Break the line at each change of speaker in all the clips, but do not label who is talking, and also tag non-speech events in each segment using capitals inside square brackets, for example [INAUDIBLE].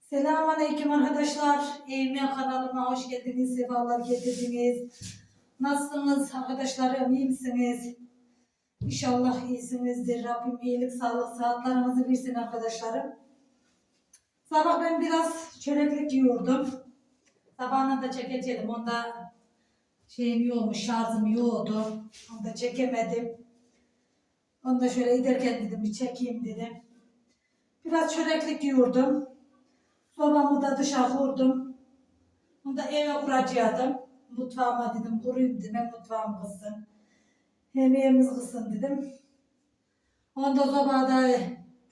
Selamünaleyküm arkadaşlar. Evime kanalıma hoş geldiniz. Sefalar getirdiniz. Nasılsınız arkadaşlarım? iyi misiniz? İnşallah iyisinizdir. Rabbim iyilik, sağlık, sıhhatlarınızı versin arkadaşlarım. Sabah ben biraz çöreklik yiyordum. Sabahına da çekeceğim. Onda şeyim yokmuş, şarjım yoktu. Onu da çekemedim. Onu da şöyle giderken dedim bir çekeyim dedim. Biraz çöreklik yiyordum. Sobamı da dışarı kurdum. Onu da eve kuracaktım. Mutfağıma dedim kurayım dedim. Hem mutfağım kızsın. Hem evimiz kızsın dedim. Onda sobada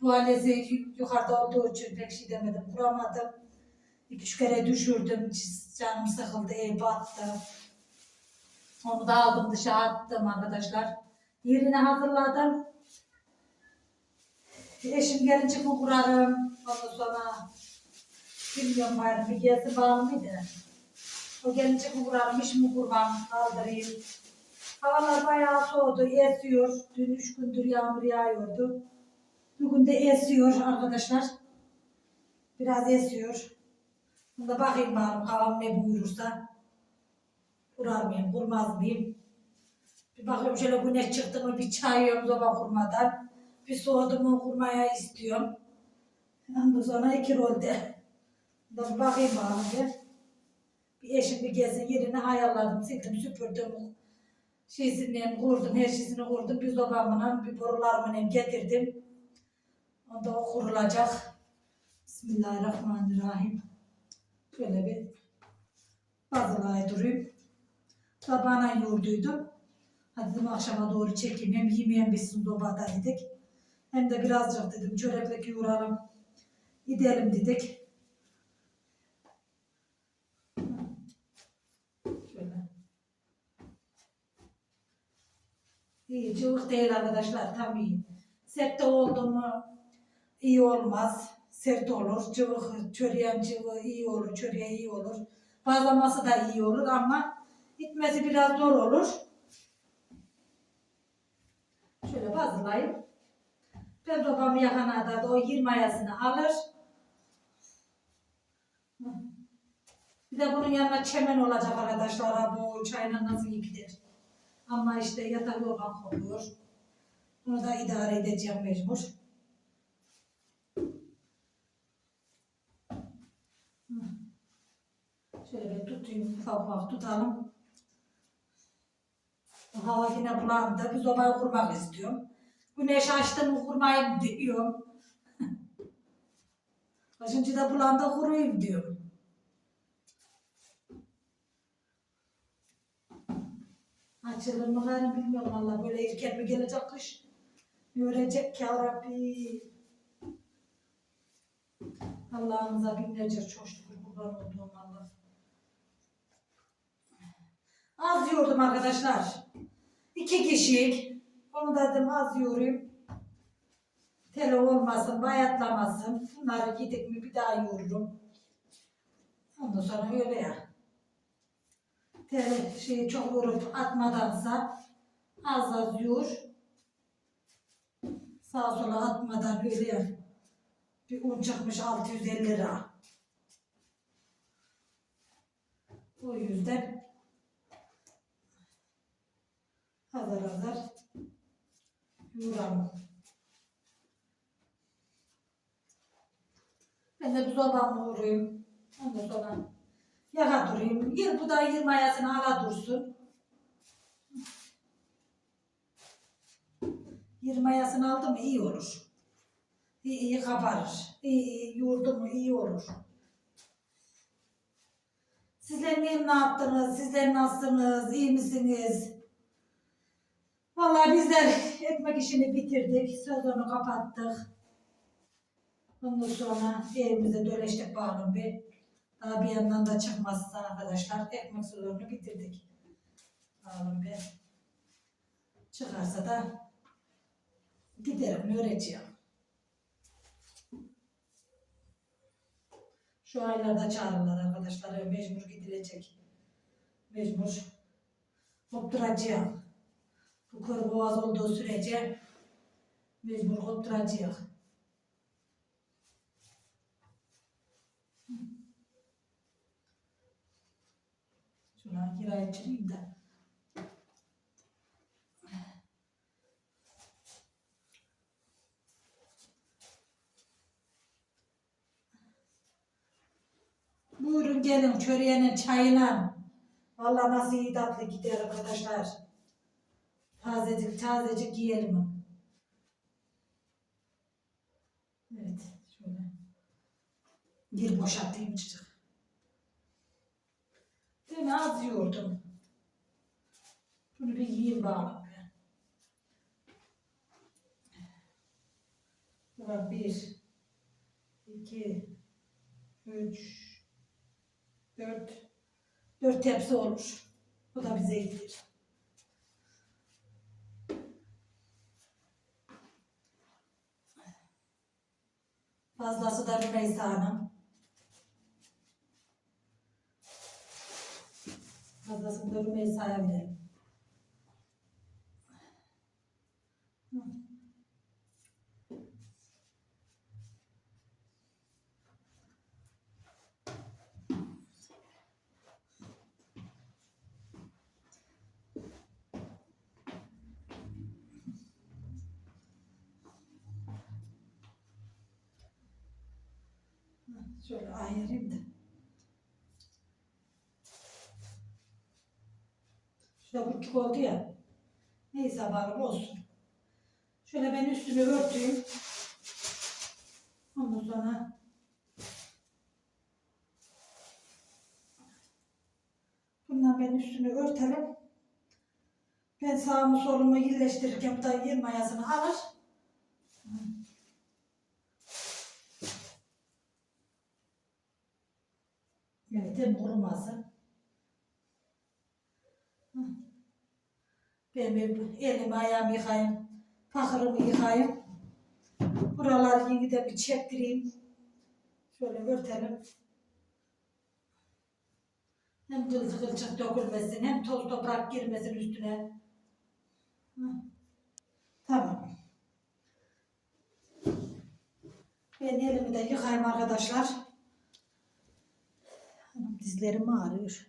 tuvalesi yukarıda olduğu için pek şey demedim. Kuramadım. İki üç kere düşürdüm. Canım sıkıldı. Ev battı. Onu da aldım dışarı attım arkadaşlar. Yerini hazırladım. Eşim gelince mi kurarım? Ondan sonra bilmiyorum bari bir gelsin bağlı mıydı? O gelince mi kurarım, iş mi kaldırayım. Havalar bayağı soğudu, esiyor. Dün üç gündür yağmur yağıyordu. Bugün de esiyor arkadaşlar. Biraz esiyor. Bunda bakayım bakalım havam ne buyurursa. Kurar mıyım, kurmaz mıyım? Bir bakıyorum şöyle güneş çıktı mı bir çayıyorum soba kurmadan. Bir soğudu mu kurmaya istiyorum. Ondan sonra iki rolde. Dur bakayım bakalım bir. Eşim bir gelsin yerini ayarladım, sildim, süpürdüm. Şeysinden kurdum, her şeysini kurdum. Bir sobamla, bir borularımla getirdim. Onda o kurulacak. Bismillahirrahmanirrahim. Şöyle bir bazılayı durayım. Sabahına yoğurduydum. Hadi dedim akşama doğru çekeyim. Hem yemeğim bitsin sobada dedik. Hem de birazcık dedim çöreklik yoğuralım. Gidelim dedik. Şöyle. İyi, cıvık değil arkadaşlar tam iyi. Sert de oldu mu iyi olmaz. Sert olur. Cıvık, çöreğin cıvığı iyi olur. Çöreği iyi olur. Bazlaması da iyi olur ama gitmesi biraz zor olur. Şöyle bazılayayım. Ben babamı yakana da o 20 ayasını alır. Bir de bunun yanına çemen olacak arkadaşlar. Bu çayla nasıl gider. Ama işte yatak yorgan kokuyor. Bunu da idare edeceğim mecbur. Şöyle tutayım, ufak ufak tutalım. Hava yine bulandı. Bir sobayı kurmak istiyorum. Güneş açtı mı kurmayayım diyorum. [LAUGHS] Kaçıncı da bulandı kuruyayım diyorum. Açılır mı gayrı bilmiyorum valla. Böyle erken mi gelecek kış? Görecek ya Rabbi. Allah'ımıza binlerce çok şükür kurban olduğum Allah. Az yordum arkadaşlar. İki kişilik. Onu da dedim az yoğurayım. Tele olmasın, bayatlamasın. Bunları yedik mi bir daha yoğururum. Ondan sonra öyle ya. Tele şeyi çok yoğurup atmadansa az az yoğur. Sağa sola atmadan böyle ya. Bir un çıkmış 650 lira. O yüzden hazır hazır yoğuralım. Ben de buzdolabına vurayım. Ondan sonra yaka durayım. Yir, bu da 20 ayasını hala dursun. 20 ayasını aldım iyi olur. İyi iyi kabarır. İyi iyi yoğurdu mu iyi olur. Sizler ne yaptınız? Sizler nasılsınız? İyi misiniz? Vallahi bizler ekmek işini bitirdik. Sezonu kapattık. Ondan sonra evimize döleştik bağlı bir. Daha bir yandan da çıkmazsa arkadaşlar ekmek sezonunu bitirdik. Bağlı bir. Çıkarsa da giderim öğreteceğim. Şu aylarda çağırırlar arkadaşlar. Mecbur gidilecek. Mecbur. Kopturacağım. Bu kör boğaz olduğu sürece mecbur kopturacağız. Şuna kiraya çireyim de. Buyurun gelin çöreğinin çayına. Vallahi nasıl iyi tatlı gider arkadaşlar. Tazecik tazecik yiyelim. Evet şöyle. Bir boşaltayım çocuk. Mi? Az yiyordum. Bunu bir yiyeyim bakalım ben. Buna bir, iki, üç, dört, dört tepsi olur. Bu da bize yeter. Fazlası da Rümeysa Hanım. Fazlasını da Rümeysa'ya verelim. Hı. Hı, Şöyle ayırayım da. Şurada buçuk oldu ya. Neyse bakalım olsun. Şöyle ben üstünü örteyim. Ondan sonra bundan ben üstünü örtelim. Ben sağımı solumu iyileştirirken bu da yer mayasını alır. Evet, hem kurumasın. Ben bir elimi ayağımı yıkayayım. Fakırımı yıkayayım. Buraları yeniden bir çektireyim. Şöyle örtelim. Hem kılçık kılçık dökülmesin, hem toz toprak girmesin üstüne. Tamam. Ben elimi de yıkayayım arkadaşlar. Dizlerim ağrıyor.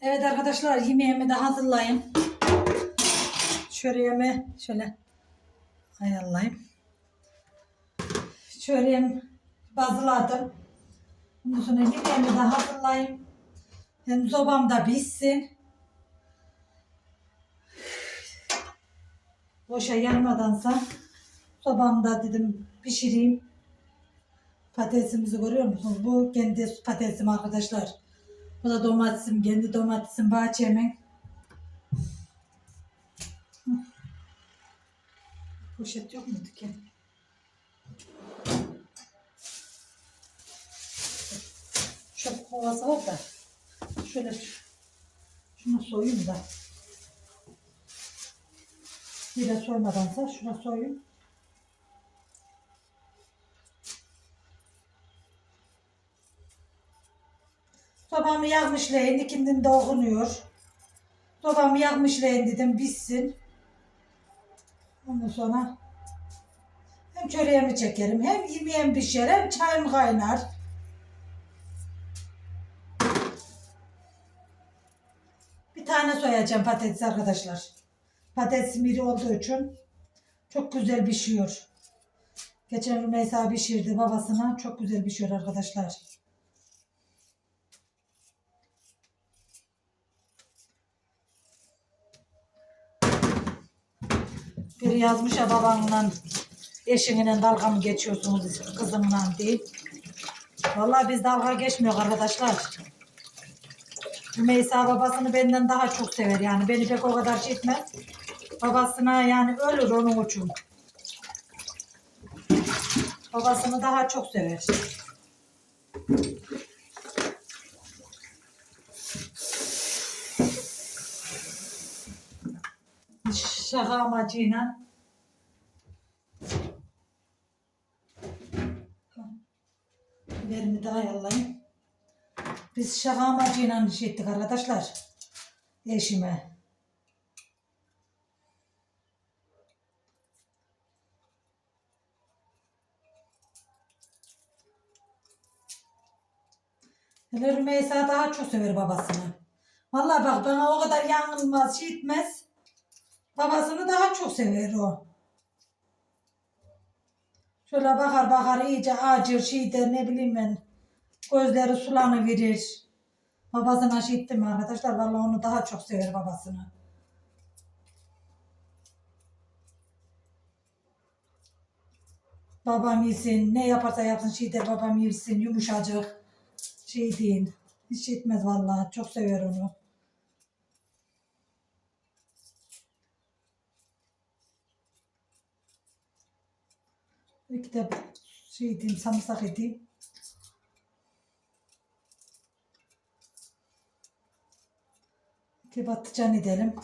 Evet arkadaşlar yemeğimi de hazırlayayım. Çöreğimi şöyle ayarlayayım. Çöreğimi bazıladım. Ondan sonra yemeğimi de hazırlayayım. Hem sobam da pişsin. Boşa yanmadansa sobamda dedim pişireyim. Patatesimizi görüyor musunuz? Bu kendi patatesim arkadaşlar. Bu da domatesim, kendi domatesim bahçemin. Poşet yok muydu ki? Çöp kovası var da. Şöyle şunu soyayım da. Bir de soymadansa şuna soyayım. Sobamı yakmışlayın, ikindin de okunuyor. Sobamı yakmışlayın dedim, bitsin. Ondan sonra hem çöreğimi çekerim, hem yemeğim pişer, hem çayım kaynar. Bir tane soyacağım patates arkadaşlar. Patatesim iri olduğu için çok güzel pişiyor. Geçen Rümeysa pişirdi babasına. Çok güzel pişiyor arkadaşlar. Yazmış ya babamla eşinle dalga mı geçiyorsunuz kızımla diye. Vallahi biz dalga geçmiyor arkadaşlar. Rümeysa babasını benden daha çok sever yani. Beni pek o kadar şey etmez. Babasına yani ölür onun için. Babasını daha çok sever. Şaka amacıyla. Biberimi de ayarlayayım. Biz şaka amacıyla şey ettik arkadaşlar. Eşime. Hele Rümeysa daha çok sever babasını. Vallahi bak bana o kadar yanılmaz, şey etmez. Babasını daha çok sever o. Şöyle bakar bakar iyice acır şey der ne bileyim ben. Gözleri sulanı verir. Babasına şey etti mi arkadaşlar? Vallahi onu daha çok sever babasını. Babam yesin, ne yaparsa yapsın şey der babam yesin, yumuşacık. Şey değil, hiç etmez vallahi, çok sever onu. İki de şey edeyim, samırsak edeyim. İki patlıcan edelim.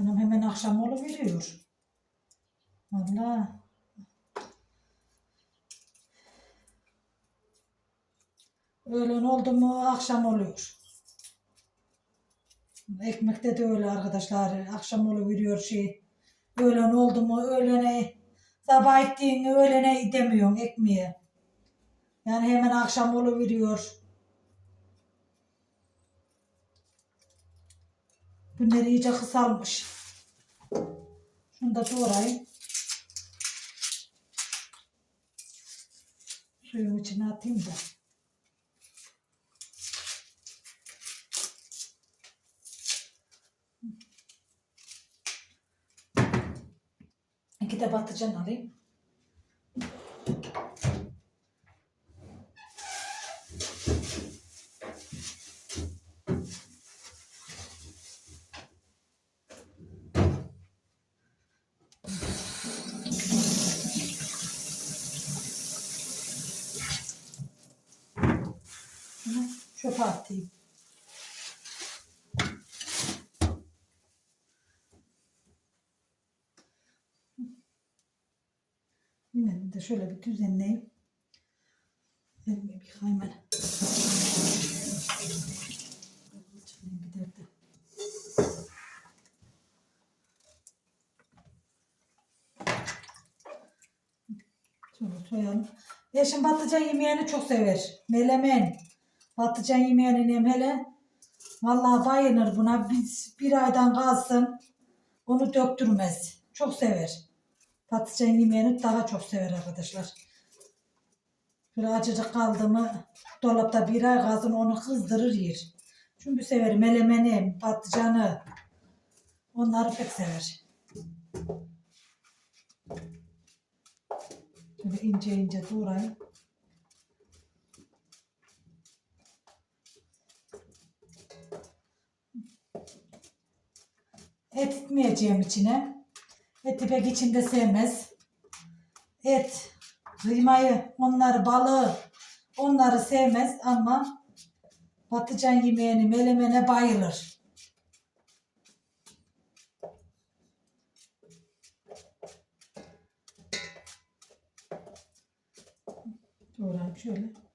Anam hemen akşam veriyor. Vallahi. Öğlen oldu mu akşam oluyor. Ekmekte de öyle arkadaşlar. Akşam veriyor şey. Öğlen oldu mu öğlene sabah ettiğini öğlene gidemiyorsun ekmeğe. Yani hemen akşam veriyor. Bunlar iyice kısalmış. Şunu da doğrayayım. Suyun içine atayım da. İki de patlıcan alayım. Bunu çöpe atayım. Yine de şöyle bir düzenleyeyim. Elimi bir hemen. Bir derdi. Şöyle soyalım. Eşim patlıcan yemeğini çok sever. Melemen. Patlıcan yemeğini yem hele. Vallahi bayılır buna. Biz bir aydan kalsın. Onu döktürmez. Çok sever. Patlıcan yemeğini daha çok sever arkadaşlar. Böyle acıcık kaldı mı dolapta bir ay kalsın onu kızdırır yer. Çünkü sever melemeni, patlıcanı. Onları pek sever. Böyle ince ince doğrayayım. Et etmeyeceğim içine. Eti pek içinde sevmez. Et, kıymayı, onları balığı, onları sevmez ama patlıcan yemeğini, melemene bayılır. Doğrayayım şöyle.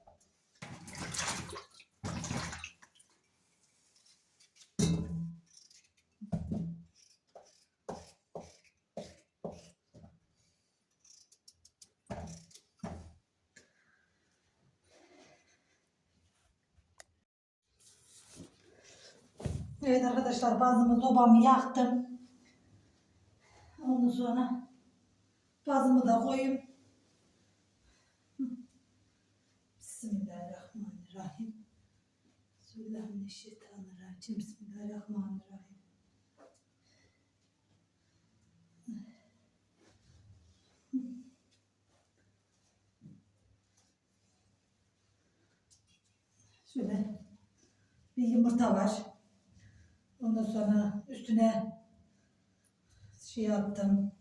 Evet arkadaşlar bazımı sobamı yaktım. Ondan sonra bazımı da koyayım. Bismillahirrahmanirrahim. Bismillahirrahmanirrahim. Bismillahirrahmanirrahim. Şöyle bir yumurta var. Ondan sonra üstüne şey attım.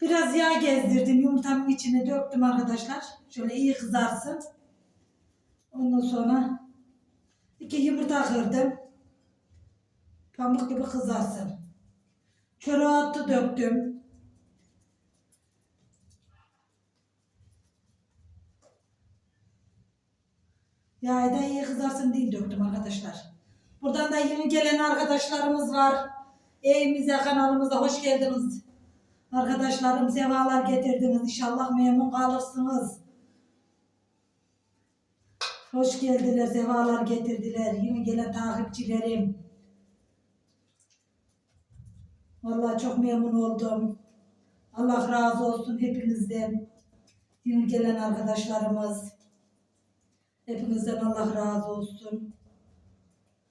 Biraz yağ gezdirdim. Yumurtamın içine döktüm arkadaşlar. Şöyle iyi kızarsın. Ondan sonra iki yumurta kırdım. Pamuk gibi kızarsın. Çöreğe attı döktüm. Yağı da iyi kızarsın diye döktüm arkadaşlar. Buradan da yeni gelen arkadaşlarımız var. Evimize, kanalımıza hoş geldiniz. Arkadaşlarım sevalar getirdiniz. İnşallah memnun kalırsınız. Hoş geldiler, sevalar getirdiler. Yeni gelen takipçilerim. Vallahi çok memnun oldum. Allah razı olsun hepinizden. Yeni gelen arkadaşlarımız. Hepinizden Allah razı olsun.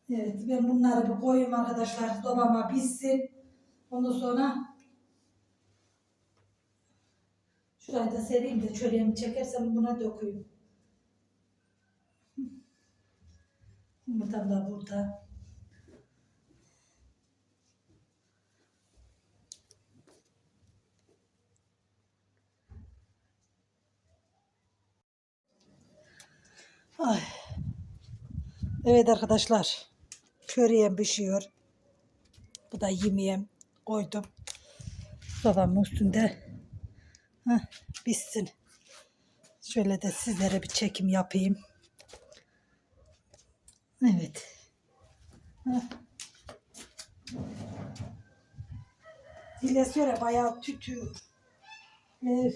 Evet ben bunları bir koyayım arkadaşlar. Sobama pişsin. Ondan sonra şurayı da sereyim de çöreğimi çekersem buna dökeyim. Yumurtam da burada. Ay. Evet arkadaşlar. Çöreğim pişiyor. Bu da yemeğim. Koydum. Babamın üstünde. Heh, pişsin. Şöyle de sizlere bir çekim yapayım. Evet. Heh. Dile söyle bayağı tütüyor. Öf.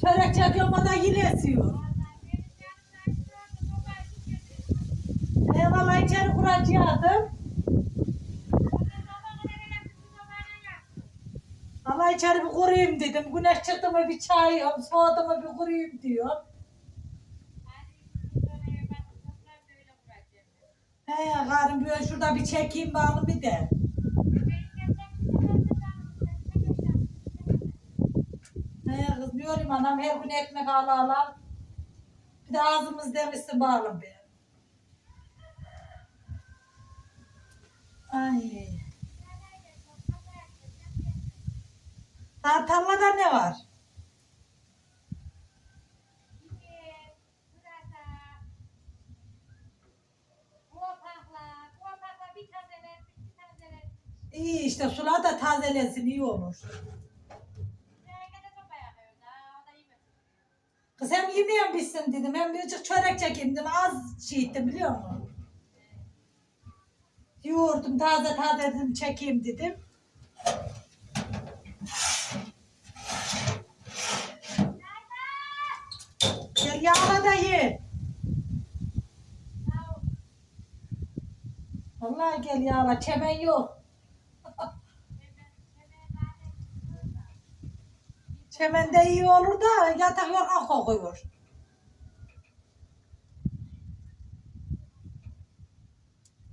Çörek çakıyorum o da yine esiyor. E valla içeri kuracaktım. Valla içeri bir kurayım dedim. Güneş çıktı mı bir çay, soğudu mu bir kurayım diyor. He karım böyle şurada bir çekeyim bağlı bir de. He kız diyorum anam her gün ekmek al al. Bir de ağzımız demişsin bağlı bir. Ay. Ha, tarlada ne var? İyi işte sular da tazelensin iyi olur. Kız hem yemeyen bitsin dedim hem birazcık çörek çekeyim dedim az şey ettim biliyor musun? Yoğurdum taze taze dedim çekeyim dedim. Gel yağla da ye. Vallahi gel yağla çemen yok. Çemen de iyi olur da yatak yorgan kokuyor.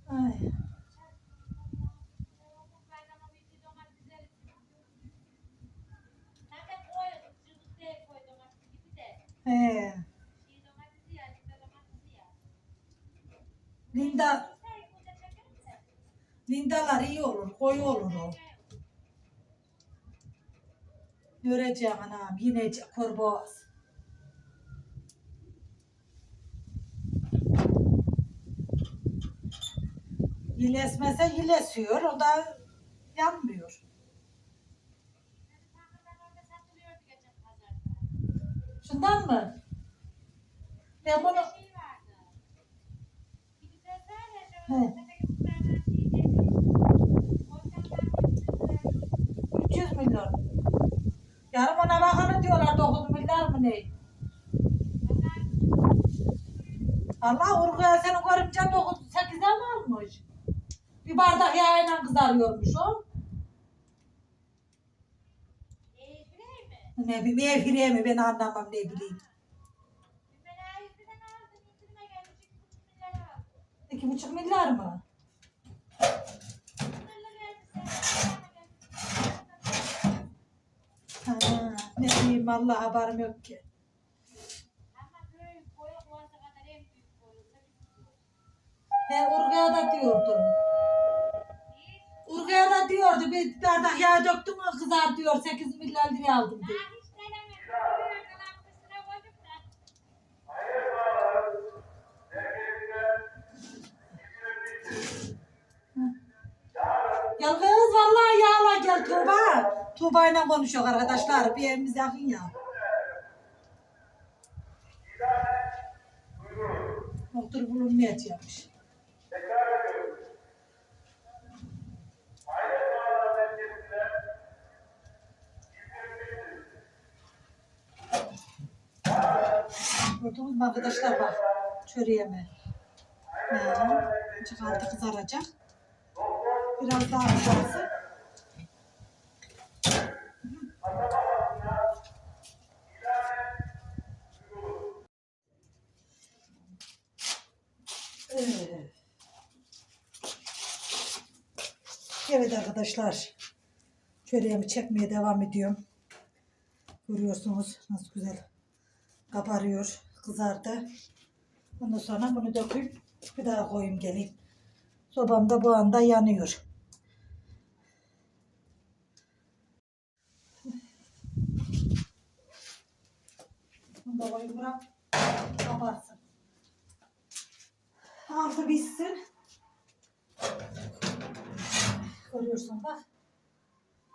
Ay. He. Linda, Lindalar iyi olur, koyu olur o. Göreceğim anam, yine kurboğaz. Yilesmese yilesiyor, o da yanmıyor. Şundan mı? Ben bunu... He. Diyorlar 9 milyar mı ne? Allah Urgu'ya seni görünce 9 8'e mi almış? Bir bardak yağıyla kızarıyormuş o. Ne bileyim evhireye mi ben anlamam ne bileyim. İki buçuk milyar mı? Bileyim Allah haberim yok ki. He Urga'ya da diyordu. Urga'ya da diyordu bir bardak yağ döktüm kızar diyor 8 milyar liraya aldım diyor. Tuğba ile konuşuyor arkadaşlar. Bir evimiz yakın ya. Doktor bulunmayacakmış. Gördünüz mü arkadaşlar bak. Çöreğime. Azıcık altı kızaracak. Biraz daha kızarsın. Evet. Evet arkadaşlar. Çöreğimi çekmeye devam ediyorum. Görüyorsunuz nasıl güzel kabarıyor, kızardı. Ondan sonra bunu döküp bir daha koyayım geleyim. Sobam da bu anda yanıyor. Bunu da koyayım bırak. Kabarsın. Altı bitsin. Görüyorsun bak.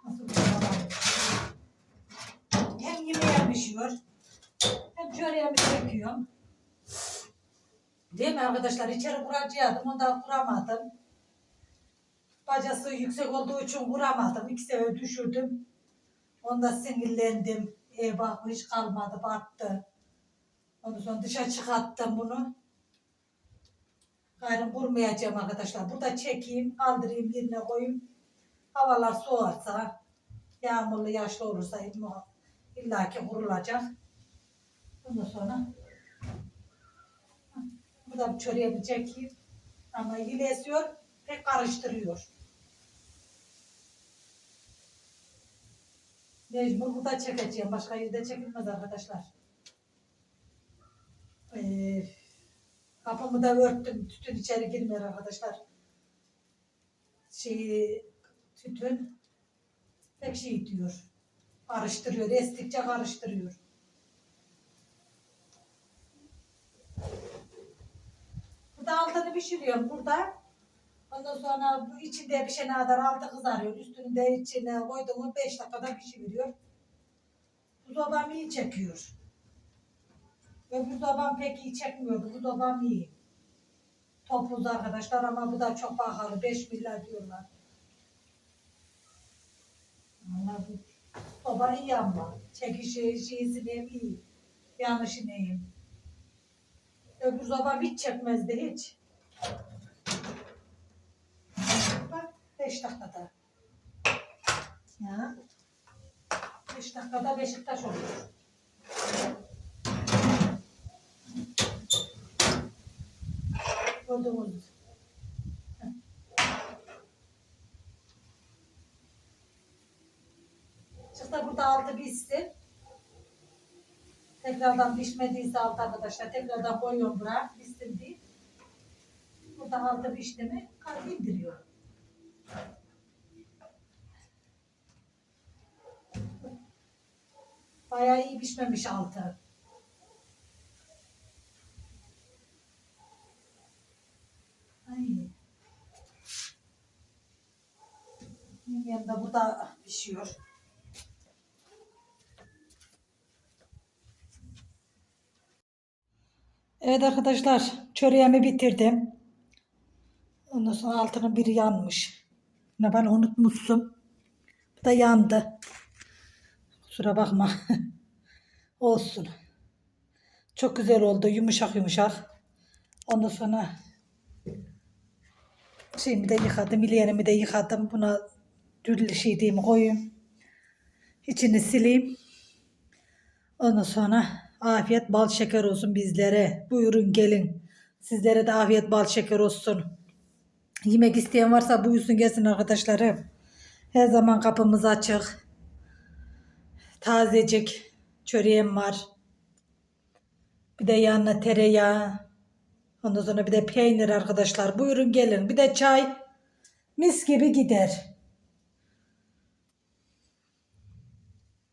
Nasıl kabarıyor. Hem yemeğe pişiyor. Hem çöreğimi çekiyorum. Değil mi arkadaşlar? İçeri kuracaktım. Ondan kuramadım. Bacası yüksek olduğu için kuramadım. İki düşürdüm. Onda sinirlendim. Ev bak hiç kalmadı. Battı. Ondan sonra dışa çıkarttım bunu. Gayrı kurmayacağım arkadaşlar. Burada çekeyim. Kaldırayım yerine koyayım. Havalar soğarsa yağmurlu yaşlı olursa illaki kurulacak. Ondan sonra Buradan çöreğe bir çekeyim. Ama yine esiyor, pek karıştırıyor. Mecbur burada çekeceğim. Başka yerde çekilmez arkadaşlar. Ee, kapımı da örttüm. Tütün içeri girmiyor arkadaşlar. Şey, tütün pek şey diyor. Karıştırıyor. Estikçe karıştırıyor. Burada altını pişiriyorum burada. Ondan sonra bu içinde bir şey kadar altı kızarıyor. Üstünü de içine koyduğumu 5 dakikada pişiriyor. Bu sobam iyi çekiyor. Öbür sobam pek iyi çekmiyordu. Bu sobam iyi. Topuz arkadaşlar ama bu da çok pahalı. 5 milyar diyorlar. Soba iyi ama. Çekişi, şeysi neyim iyi. Yanışı neyim. Öbür zaman hiç çekmezdi hiç. Bak 5 dakikada. Ya. 5 dakikada Beşiktaş oluyor. Gördüğünüz. Çıktı burada altı bitsin. Tekrardan pişmediyse altı arkadaşlar tekrardan koyuyorum bırak pişsin diye. Burada altı pişti mi kar indiriyor. Bayağı iyi pişmemiş altı. Yemeğim de burada pişiyor. Evet arkadaşlar çöreğimi bitirdim. Ondan sonra altının biri yanmış. Ne ben unutmuşum. Bu da yandı. Kusura bakma. [LAUGHS] Olsun. Çok güzel oldu. Yumuşak yumuşak. Ondan sonra şeyimi de yıkadım. İleyenimi de yıkadım. Buna dül şey diyeyim koyayım. İçini sileyim. Ondan sonra afiyet bal şeker olsun bizlere. Buyurun gelin. Sizlere de afiyet bal şeker olsun. Yemek isteyen varsa buyursun gelsin arkadaşlarım. Her zaman kapımız açık. Tazecik çöreğim var. Bir de yanına tereyağı. Ondan sonra bir de peynir arkadaşlar. Buyurun gelin. Bir de çay. Mis gibi gider.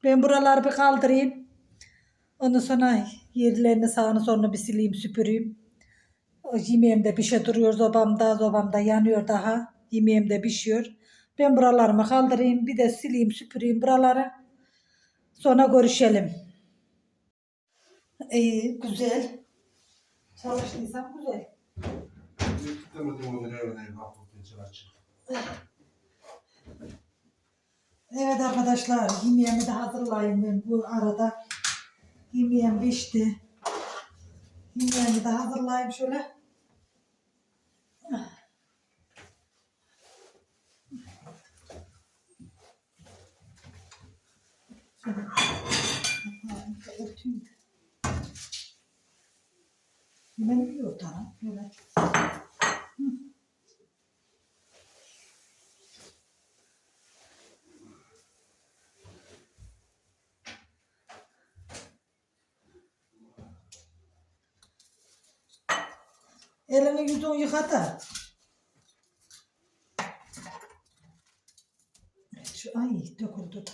Ben buraları bir kaldırayım. Ondan sonra yerlerini sağını solunu bir sileyim süpüreyim. O yemeğim de pişe duruyor zobamda. Zobamda yanıyor daha. Yemeğim de pişiyor. Ben buralarımı kaldırayım. Bir de sileyim süpüreyim buraları. Sonra görüşelim. İyi güzel. Çalıştıysam güzel. Evet arkadaşlar yemeğimi de hazırlayayım ben bu arada. Yemeğim pişti. Yemeğimi de hazırlayayım şöyle. Yemeğimi yiyor tamam. Böyle. Elini yüzünü yıka da. Şu ay döküldü da.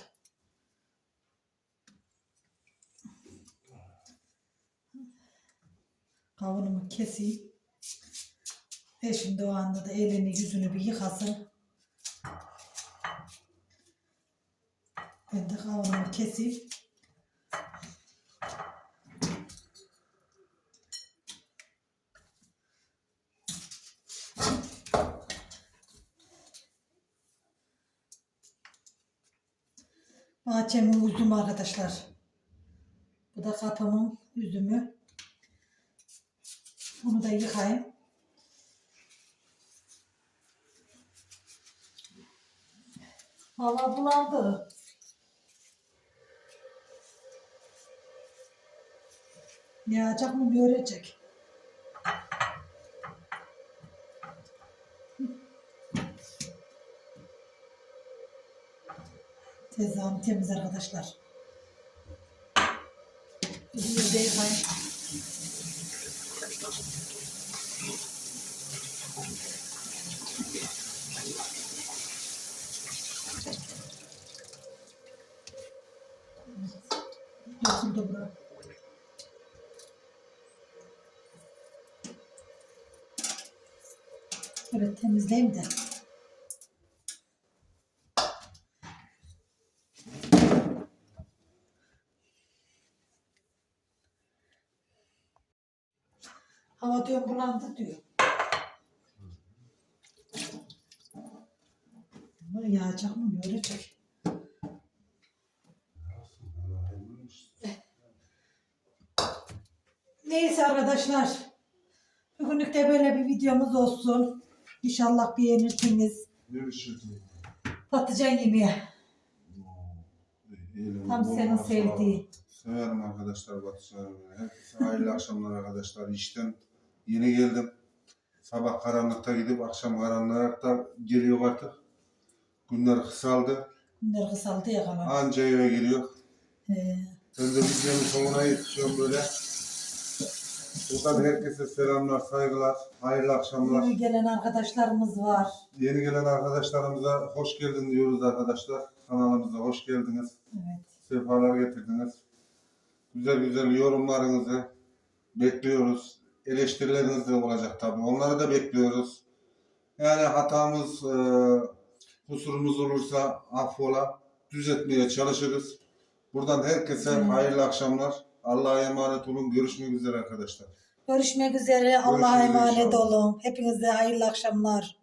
Kavunumu keseyim. E şimdi o anda da elini yüzünü bir yıkasın. Ben de kavunumu keseyim. Bahçemin üzümü arkadaşlar. Bu da kapımın üzümü. Bunu da yıkayayım. Hava bulandı. Yağacak mı görecek. Tezgahım temiz arkadaşlar. Üzümü de yıkayayım. Döküldü bura. Evet temizleyeyim de. Diyor bulandı diyor. Ama yağacak mı görecek. Neyse arkadaşlar. Bugünlük de böyle bir videomuz olsun. İnşallah beğenirsiniz.
Işıldın?
Patlıcan yemeği. Tam senin sevdiğin.
Severim arkadaşlar Batışlar'ı. Herkese hayırlı akşamlar arkadaşlar. İşten yeni geldim. Sabah karanlıkta gidip akşam karanlıkta geliyor artık. Günler kısaldı.
Bunlar kısaldı ya kalan.
Anca eve geliyor.
Ee,
Ben de videonun sonuna yetişiyorum böyle. Buradan herkese selamlar, saygılar, hayırlı akşamlar.
yeni gelen arkadaşlarımız var.
Yeni gelen arkadaşlarımıza hoş geldin diyoruz arkadaşlar. Kanalımıza hoş geldiniz.
Evet.
Sefalar getirdiniz. Güzel güzel yorumlarınızı bekliyoruz. Eleştirileriniz de olacak tabii. Onları da bekliyoruz. Yani hatamız, e, kusurumuz olursa affola, düzeltmeye çalışırız. Buradan herkese hayırlı akşamlar. Allah'a emanet olun. Görüşmek üzere arkadaşlar.
Görüşmek üzere. Allah'a emanet
inşallah.
olun. Hepinize hayırlı akşamlar.